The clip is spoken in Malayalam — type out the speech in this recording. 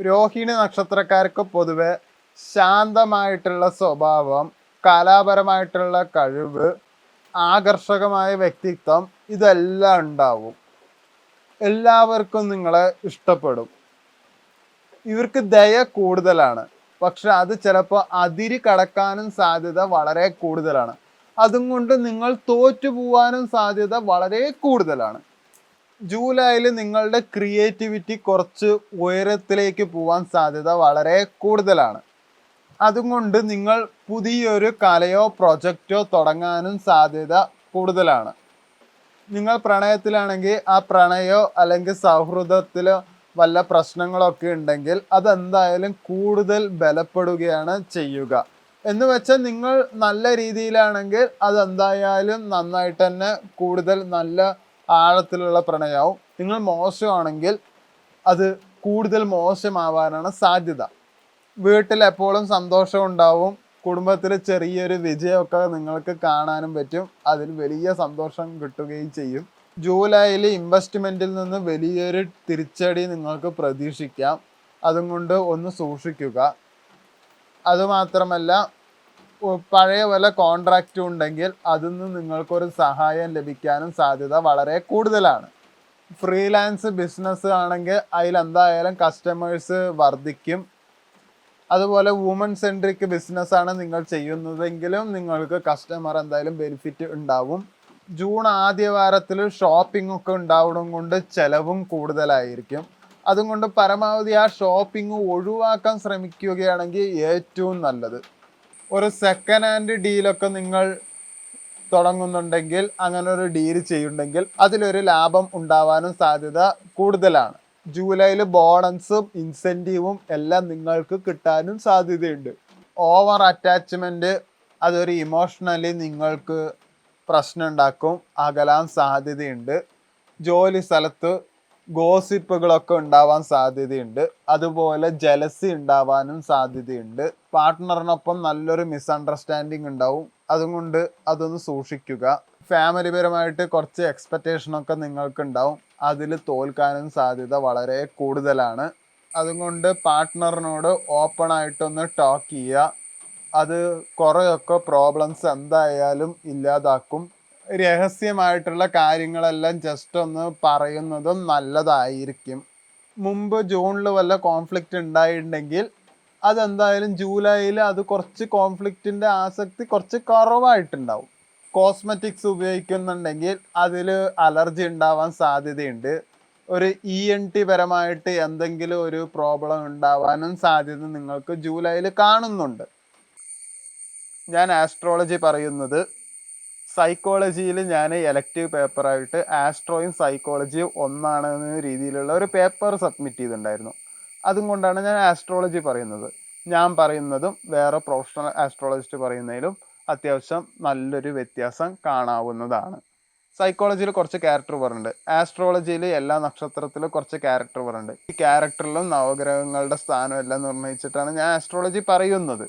രോഹിണി നക്ഷത്രക്കാർക്ക് പൊതുവെ ശാന്തമായിട്ടുള്ള സ്വഭാവം കലാപരമായിട്ടുള്ള കഴിവ് ആകർഷകമായ വ്യക്തിത്വം ഇതെല്ലാം ഉണ്ടാവും. എല്ലാവർക്കും നിങ്ങളെ ഇഷ്ടപ്പെടും. ഇവർക്ക് ദയ കൂടുതലാണ്. പക്ഷെ അത് ചിലപ്പോൾ അതിരി കടക്കാനും സാധ്യത വളരെ കൂടുതലാണ്. അതും കൊണ്ട് നിങ്ങൾ തോറ്റു പോവാനും സാധ്യത വളരെ കൂടുതലാണ്. ജൂലൈയിൽ നിങ്ങളുടെ ക്രിയേറ്റിവിറ്റി കുറച്ച് ഉയരത്തിലേക്ക് പോകാൻ സാധ്യത വളരെ കൂടുതലാണ്. അതുകൊണ്ട് നിങ്ങൾ പുതിയൊരു കലയോ പ്രൊജക്റ്റോ തുടങ്ങാനും സാധ്യത കൂടുതലാണ്. നിങ്ങൾ പ്രണയത്തിലാണെങ്കിൽ ആ പ്രണയോ അല്ലെങ്കിൽ സൗഹൃദത്തിലോ വല്ല പ്രശ്നങ്ങളൊക്കെ ഉണ്ടെങ്കിൽ അതെന്തായാലും കൂടുതൽ ബലപ്പെടുകയാണ് ചെയ്യുക. എന്ന് വെച്ചാൽ നിങ്ങൾ നല്ല രീതിയിലാണെങ്കിൽ അതെന്തായാലും നന്നായിട്ട് തന്നെ കൂടുതൽ നല്ല ആഴത്തിലുള്ള പ്രണയവും. നിങ്ങൾ മോശമാണെങ്കിൽ അത് കൂടുതൽ മോശമാവാനാണ് സാധ്യത. വീട്ടിൽ എപ്പോഴും സന്തോഷം ഉണ്ടാവും. കുടുംബത്തിൽ ചെറിയൊരു വിജയമൊക്കെ നിങ്ങൾക്ക് കാണാനും പറ്റും. അതിൽ വലിയ സന്തോഷം കിട്ടുകയും ചെയ്യും. ജൂലൈയിൽ ഇൻവെസ്റ്റ്മെന്റിൽ നിന്ന് വലിയൊരു തിരിച്ചടി നിങ്ങൾക്ക് പ്രതീക്ഷിക്കാം. അതും കൊണ്ട് ഒന്ന് സൂക്ഷിക്കുക. അതുമാത്രമല്ല പഴയ വല്ല കോൺട്രാക്റ്റും ഉണ്ടെങ്കിൽ അതിൽ നിന്ന് നിങ്ങൾക്കൊരു സഹായം ലഭിക്കാനും സാധ്യത വളരെ കൂടുതലാണ്. ഫ്രീലാൻസ് ബിസിനസ് ആണെങ്കിൽ അതിൽ എന്തായാലും കസ്റ്റമേഴ്സ് വർദ്ധിക്കും. അതുപോലെ വുമൺ സെൻട്രിക് ബിസിനസ് ആണ് നിങ്ങൾ ചെയ്യുന്നതെങ്കിലും നിങ്ങൾക്ക് കസ്റ്റമർ എന്തായാലും ബെനിഫിറ്റ് ഉണ്ടാവും. ജൂൺ ആദ്യ വാരത്തിൽ ഷോപ്പിംഗ് ഒക്കെ ഉണ്ടാവണം കൊണ്ട് ചിലവും കൂടുതലായിരിക്കും. അതുകൊണ്ട് പരമാവധി ആ ഷോപ്പിംഗ് ഒഴിവാക്കാൻ ശ്രമിക്കുകയാണെങ്കിൽ ഏറ്റവും നല്ലത്. ഒരു സെക്കൻഡ് ഹാൻഡ് ഡീലൊക്കെ നിങ്ങൾ തുടങ്ങുന്നുണ്ടെങ്കിൽ അങ്ങനെ ഒരു ഡീൽ ചെയ്യുന്നുണ്ടെങ്കിൽ അതിലൊരു ലാഭം ഉണ്ടാവാനും സാധ്യത കൂടുതലാണ്. ജൂലൈയിൽ ബോണസും ഇൻസെന്റീവും എല്ലാം നിങ്ങൾക്ക് കിട്ടാനും സാധ്യതയുണ്ട്. ഓവർ അറ്റാച്ച്മെന്റ് അതൊരു ഇമോഷണലി നിങ്ങൾക്ക് പ്രശ്നം ഉണ്ടാക്കും അകലാൻ സാധ്യതയുണ്ട്. ജോലി സ്ഥലത്ത് ഗോസിപ്പുകളൊക്കെ ഉണ്ടാവാൻ സാധ്യതയുണ്ട്. അതുപോലെ ജലസി ഉണ്ടാവാനും സാധ്യതയുണ്ട്. പാർട്ട്ണറിനൊപ്പം നല്ലൊരു മിസ്അണ്ടർസ്റ്റാൻഡിങ് ഉണ്ടാവും. അതുകൊണ്ട് അതൊന്ന് സൂക്ഷിക്കുക. ഫാമിലി പരമായിട്ട് കുറച്ച് എക്സ്പെക്റ്റേഷൻ ഒക്കെ നിങ്ങൾക്ക് ഉണ്ടാവും അതിൽ തോൽക്കാനും സാധ്യത വളരെ കൂടുതലാണ്. അതുകൊണ്ട് പാർട്ട്ണറിനോട് ഓപ്പൺ ആയിട്ടൊന്ന് ടോക്ക് ചെയ്യുക. അത് കുറേയൊക്കെ പ്രോബ്ലംസ് എന്തായാലും ഇല്ലാതാക്കും. രഹസ്യമായിട്ടുള്ള കാര്യങ്ങളെല്ലാം ജസ്റ്റ് ഒന്ന് പറയുന്നതും നല്ലതായിരിക്കും. മുമ്പ് ജൂണിൽ വല്ല കോൺഫ്ലിക്റ്റ് ഉണ്ടായിട്ടുണ്ടെങ്കിൽ അതെന്തായാലും ജൂലൈയിൽ അത് കുറച്ച് കോൺഫ്ലിക്റ്റിന്റെ ആസക്തി കുറച്ച് കുറവായിട്ടുണ്ടാവും. കോസ്മെറ്റിക്സ് ഉപയോഗിക്കുന്നുണ്ടെങ്കിൽ അതിൽ അലർജി ഉണ്ടാവാൻ സാധ്യതയുണ്ട്. ഒരു ഇ എൻ ടി പരമായിട്ട് എന്തെങ്കിലും ഒരു പ്രോബ്ലം ഉണ്ടാവാനും സാധ്യത നിങ്ങൾക്ക് ജൂലൈയിൽ കാണുന്നുണ്ട്. ഞാൻ ആസ്ട്രോളജി പറയുന്നത് സൈക്കോളജിയിൽ ഞാൻ എലക്റ്റീവ് പേപ്പറായിട്ട് ആസ്ട്രോയും സൈക്കോളജിയും ഒന്നാണ് എന്ന രീതിയിലുള്ള ഒരു പേപ്പർ സബ്മിറ്റ് ചെയ്തിട്ടുണ്ടായിരുന്നു. അതും കൊണ്ടാണ് ഞാൻ ആസ്ട്രോളജി പറയുന്നത്. ഞാൻ പറയുന്നതും വേറെ പ്രൊഫഷണൽ ആസ്ട്രോളജിസ്റ്റ് പറയുന്നതിലും അത്യാവശ്യം നല്ലൊരു വ്യത്യാസം കാണാവുന്നതാണ്. സൈക്കോളജിയിൽ കുറച്ച് ക്യാരക്ടർ പറയുന്നുണ്ട് ആസ്ട്രോളജിയിൽ എല്ലാ നക്ഷത്രത്തിലും കുറച്ച് ക്യാരക്ടർ പറയുന്നുണ്ട് ഈ ക്യാരക്ടറിലും നവഗ്രഹങ്ങളുടെ സ്ഥാനം എല്ലാം നിർണയിച്ചിട്ടാണ് ഞാൻ ആസ്ട്രോളജി പറയുന്നത്.